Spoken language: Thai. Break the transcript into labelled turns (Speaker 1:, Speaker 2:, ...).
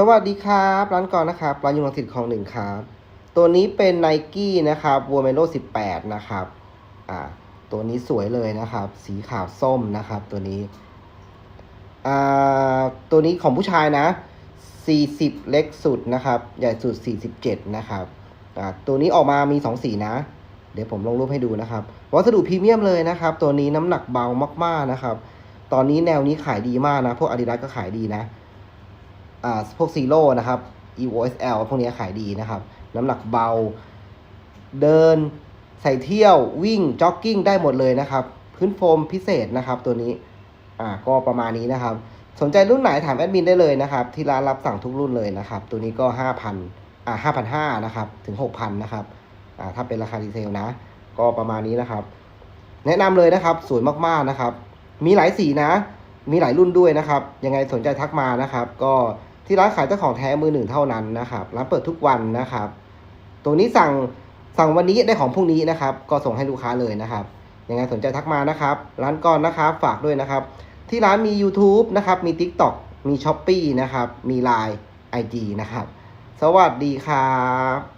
Speaker 1: สวัสดีครับ ร้านก่อนนะครับ ร้านยูนสิทธิ์ของหนึ่งครับ ตัวนี้เป็น n i กี้นะครับวัวเมโล18นะครับอ่าตัวนี้สวยเลยนะครับ สีขาวส้มนะครับ ตัวนี้อ่าตัวนี้ของผู้ชายนะ40เล็กสุดนะครับ ใหญ่สุด47นะครับอ่าตัวนี้ออกมามี2สีนะ เดี๋ยวผมลงรูปให้ดูนะครับ วัสดุพรีเมียมเลยนะครับ ตัวนี้น้ำหนักเบามากๆนะครับ ตอนนี้แนวนี้ขายดีมากนะ พวก Adidas ก็ขายดีนะ อ่าพวกซีโร่นะครับ E O S L พวกนี้ขายดีนะครับ น้ำหนักเบา เดิน ใส่เที่ยววิ่งจ็อกกิ้งได้หมดเลยนะครับ พื้นโฟมพิเศษนะครับตัวนี้อ่าก็ประมาณนี้นะครับ สนใจรุ่นไหนถามแอดมินได้เลยนะครับ ที่ร้านรับสั่งทุกรุ่นเลยนะครับ ตัวนี้ก็5,000อ่า5,500นะครับถึง6,000นะครับอ่าถ้าเป็นราคาดีเซลนะ ก็ประมาณนี้นะครับ แนะนำเลยนะครับสวยมากๆนะครับ มีหลายสีนะ มีหลายรุ่นด้วยนะครับ ยังไงสนใจทักมานะครับ ก็ ที่ร้านขายเจ้าของแท้มือหนึ่งเท่านั้นนะครับร้านเปิดทุกวันนะครับ ตัวนี้สั่งสั่งวันนี้ได้ของพรุ่งนี้นะครับ ก็ส่งให้ลูกค้าเลยนะครับยังไงสนใจทักมานะครับ ร้านก่อนนะครับฝากด้วยนะครับ ที่ร้านมี YouTube นะครับ มี TikTok มี s h อ p e e นะครับ มี Line IG นะครับ สวัสดีครับ